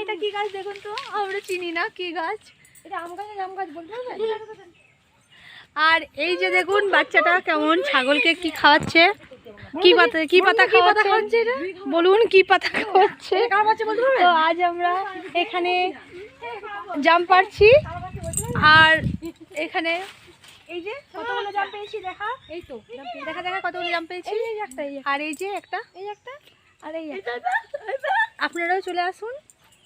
এটা কি গাছ? দেখুন তো? আমরা চিনি না কি গাছ। এটা আম গাছ জাম গাছ বলতে আর এই যে দেখুন বাচ্চাটা কেমন ছাগলকে কি খাওয়াচ্ছে? কি পাতা কি পাতা খাওয়াচ্ছে? বলুন কি পাতা খাওয়াচ্ছে? তো আজ আমরা এখানে জাম পারছি। আর এখানে এই যে কতগুলো জাম পেয়েছি দেখা। এই তো। দেখা দেখা কতগুলো জাম পেয়েছি। এই একটা এই আর এই যে একটা। এই একটা। আর এই একটা। আপনারাও চলে আসুন।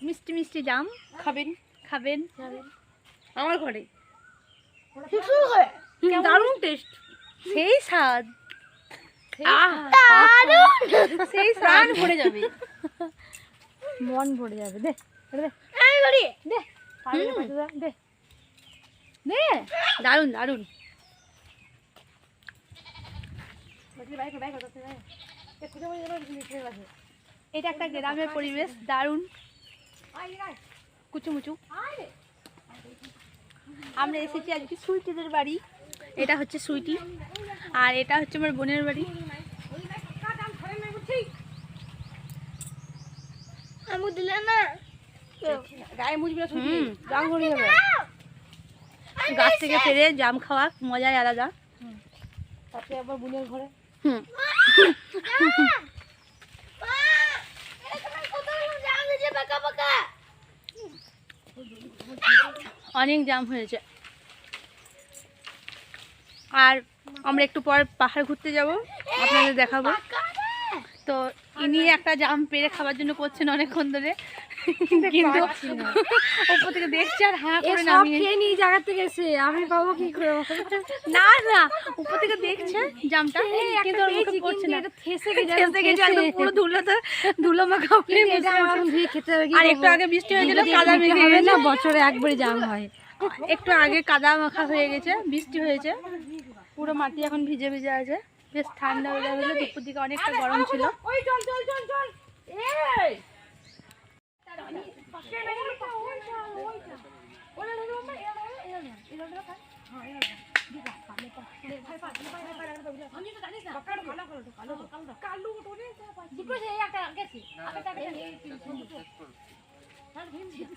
মিষ্টি মিষ্টি জাম খাবেন। খাবেন। আমার ঘরে। দারুণ টেস্ট সেই স্বাদ। সেই স্বাদ। ভরে যাবে। মন ভরে যাবে। দে। দে। দারুণ দারুণ। এটা একটা গ্রামের পরিবেশ দারুণ। কুচুমুচু। আমরা এসেছি আজকে সুইটিদের বাড়ি। এটা হচ্ছে সুইটি। আর এটা হচ্ছে আমার বোনের বাড়ি। আমু দিলে না। গায়ে মুজবে জাম ঘুরে যাবে গাছ থেকে পেরে জাম খাওয়া মজাই আলাদা। তারপরে আবার বোনের ঘরে। অনেক জাম হয়েছে। আর আমরা একটু পর পাহাড় ঘুরতে যাব আপনাদের দেখাবো। তো ইনি একটা জাম পেরে খাবার জন্য করছেন অনেকক্ষণ ধরে। কিন্তু ওপর থেকে দেখছে আর হাঁ এ করে নামিয়ে খেয়ে নিয়ে জায়গা থেকে এসে আমি পাবো কি করে? না না উপর থেকে দেখছে জামটা কিন্তু ওর মুখে পড়ছে না। থেসে ঠেসে গেছে। একদম পুরো ধুলোতে ধুলো মাখা হয়ে এটা আমার। ধুয়ে খেতে হবে আর একটু আগে বৃষ্টি হয়েছিল কাদা মেঘে হবে না বছরে একবারই জাম হয়। একটু আগে কাদা মাখা হয়ে গেছে বৃষ্টি হয়েছে। পুরো মাটি এখন ভিজে ভিজে আছে। বেশ ঠান্ডা হয়ে যাবে দুপুর দিকে অনেকটা গরম ছিল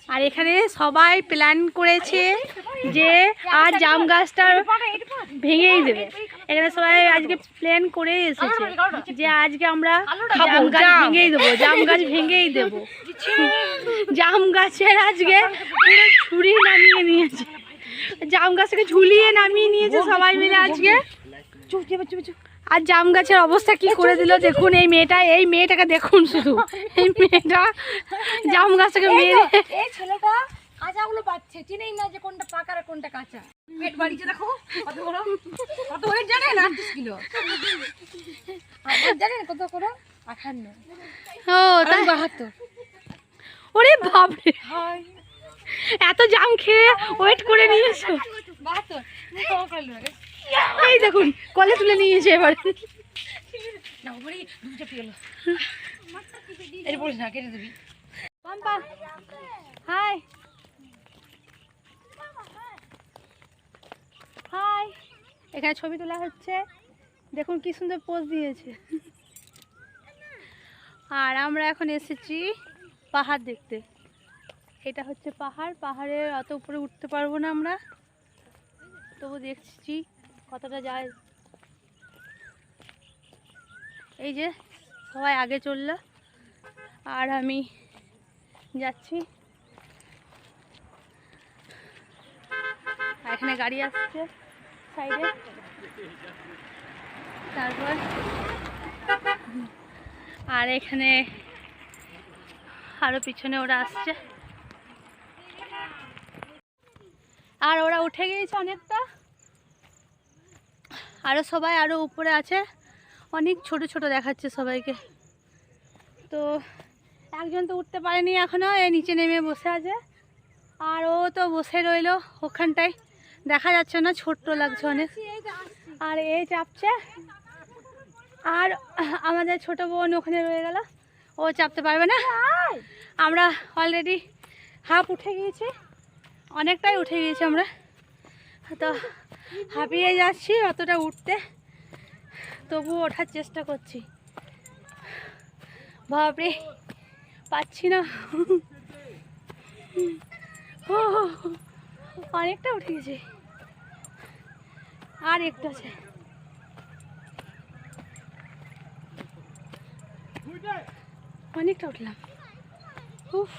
আর এখানে সবাই প্ল্যান করেছে যে আর জাম গাছটা ভেঙেই দেবে এখানে সবাই আজকে প্ল্যান করে এসেছে যে আজকে আমরা জাম গাছ ভেঙেই দেবো জাম গাছ ভেঙেই দেবো। জাম গাছের আজকে পুরো ছুরি নামিয়ে নিয়েছে। জাম গাছটাকে ঝুলিয়ে নামিয়ে নিয়েছে সবাই মিলে আজকে। আর জাম গাছের অবস্থা কি করে দিল? দেখুন এই মেয়েটা এই মেয়েটাকে দেখুন শুধু। এই মেয়েটা জাম গাছটাকে মেরে এই ছেলেটা কাঁচাগুলো পাচ্ছে। চিনেই না যে কোনটা পাকা আর কোনটা কাঁচা। পেট বাড়িতে দেখো কত বড় কত ওয়েট জানেন আটত্রিশ কিলো। জানেন কত করে আঠান্ন। ও তাই? বাহাত্তর। ওরে বাপরে। এত জাম খেয়ে ওয়েট করে নিয়েছো। এই দেখুন কলে তুলে নিয়েছে এবার। হাই হাই এখানে ছবি তোলা হচ্ছে। দেখুন কি সুন্দর পোজ দিয়েছে। আর আমরা এখন এসেছি পাহাড় দেখতে। এটা হচ্ছে পাহাড়। পাহাড়ে অত উপরে উঠতে পারব না আমরা। তবু দেখছি কতটা যায়। এই যে সবাই আগে চলল। আর আমি যাচ্ছি। এখানে গাড়ি আসছে। সাইডে। তারপর আর এখানে আরও পিছনে ওরা আসছে। আর ওরা উঠে গিয়েছে অনেকটা। আরও সবাই আরও উপরে আছে। অনেক ছোট ছোট দেখাচ্ছে সবাইকে। তো একজন তো উঠতে পারেনি এখনও এই নিচে নেমে বসে আছে। আর ও তো বসে রইল ওখানটায়। দেখা যাচ্ছে না ছোট্ট লাগছে অনেক। আর এই চাপছে। আর আমাদের ছোট বোন ওখানে রয়ে গেল। ও চাপতে পারবে না। আমরা অলরেডি হাফ উঠে গিয়েছি। অনেকটাই উঠে গিয়েছি আমরা। তো হাঁপিয়ে যাচ্ছি অতটা উঠতে। তবুও ওঠার চেষ্টা করছি। বাপরে পাচ্ছি না। ও, অনেকটা উঠে গেছে আর একটু আছে। অনেকটা উঠলাম। উফ।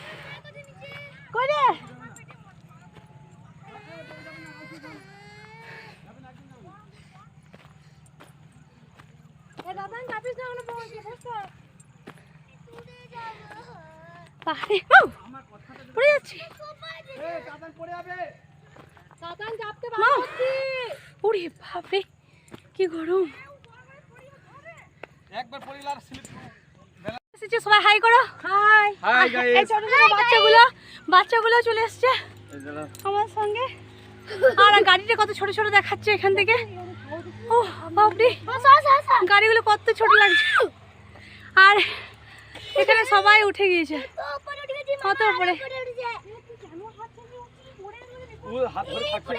করে পাহাড়ে পড়ে যাচ্ছি। মা, ওরে বাপরে কি গরম। একবার পরিলার স্লিপ এসেছে সবাই হাই করো। হাই। হাই এই ছোট ছোট বাচ্চাগুলো বাচ্চাগুলো চলে এসছে। আমার সঙ্গে। আর গাড়িটা কত ছোট ছোট দেখাচ্ছে এখান থেকে। ও বাপরে গাড়িগুলো কত ছোট লাগছে। আর এখানে সবাই উঠে গিয়েছে। কত উপরে ও হাত ধরে থাকছে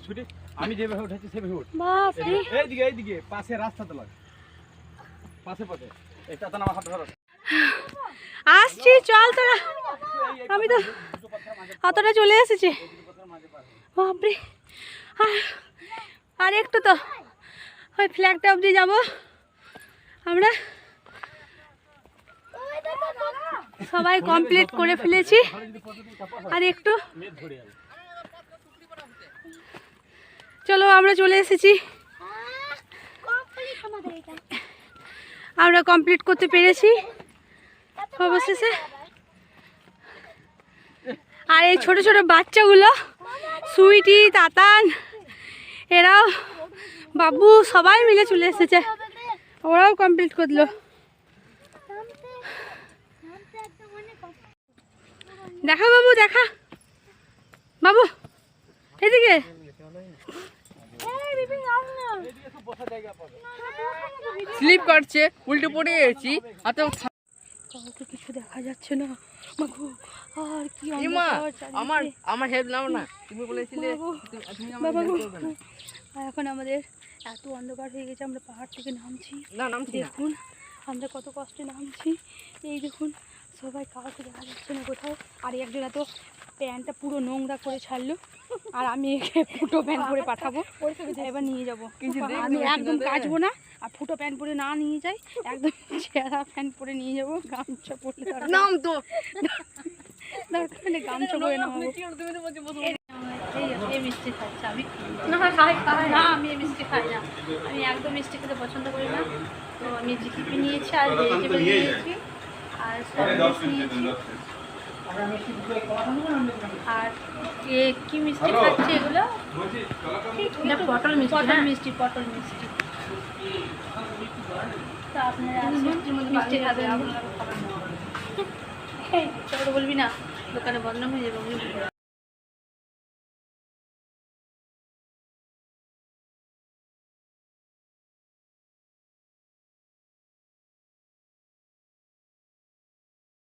ছুটি আমি যেভাবে উঠেছি সেভাবে উঠ। এইদিকে এইদিকে পাশে রাস্তাতে লাগ। পাশে পাশে এটা তো আমার হাত ধরো। আসছি চল তোরা। আমি তো অতটা চলে এসেছি। বাপরে। আর- আর একটু তো ওই ফ্ল্যাগটা অবধি যাব। আমরা সবাই কমপ্লিট করে ফেলেছি। আর একটু। চলো, আমরা চলে এসেছি। আমরা কমপ্লিট করতে পেরেছি। অবশেষে। আর এই ছোট ছোট বাচ্চাগুলো, সুইটি, তাতান, এরাও, বাবু, সবাই মিলে চলে এসেছে। ওরাও কমপ্লিট করল। দেখা বাবু দেখা। বাবু এদিকে। স্লিপ কাটছে উল্টে পড়ে গেছি হাতে কাউকে কিছু দেখা যাচ্ছে না। মাগো আর কি। আমার আমার হেল্প নাও না। তুমি বলেছিলে এখন আমাদের এত অন্ধকার হয়ে গেছে আমরা পাহাড় থেকে নামছি। না নামছি দেখুন আমরা কত কষ্টে নামছি। এই দেখুন সবাই কাউকে দেখা যাচ্ছে না কোথাও আর একজন এত প্যান্টটা পুরো নোংরা করে ছাড়লো। আর আমি একে ফুটো প্যান্ট পরে পাঠাবো। এবার নিয়ে যাব। কিছু আমি একদম কাচবো না আর ফুটো প্যান্ট পরে না নিয়ে যাই একদম ছেঁড়া প্যান্ট পরে নিয়ে যাব গামছা দরকার- নাম তো। দরকার হলে গামছা পরে তো। এই মিষ্টি খাচ্ছে আমি না খাই খাই। না আমি এই মিষ্টি খাই না। আমি একদম মিষ্টি খেতে পছন্দ করি না। তো আমি জিলিপি নিয়েছি আর ভেজিটেবল নিয়েছি। আর আর এ কি মিষ্টি খাচ্ছে এগুলো? এটা পটল মিষ্টি পটল মিষ্টি পটল মিষ্টি। তা আপনারা মিষ্টি খাবেন। বলবি না দোকানে বন্ধ হয়ে যাবে।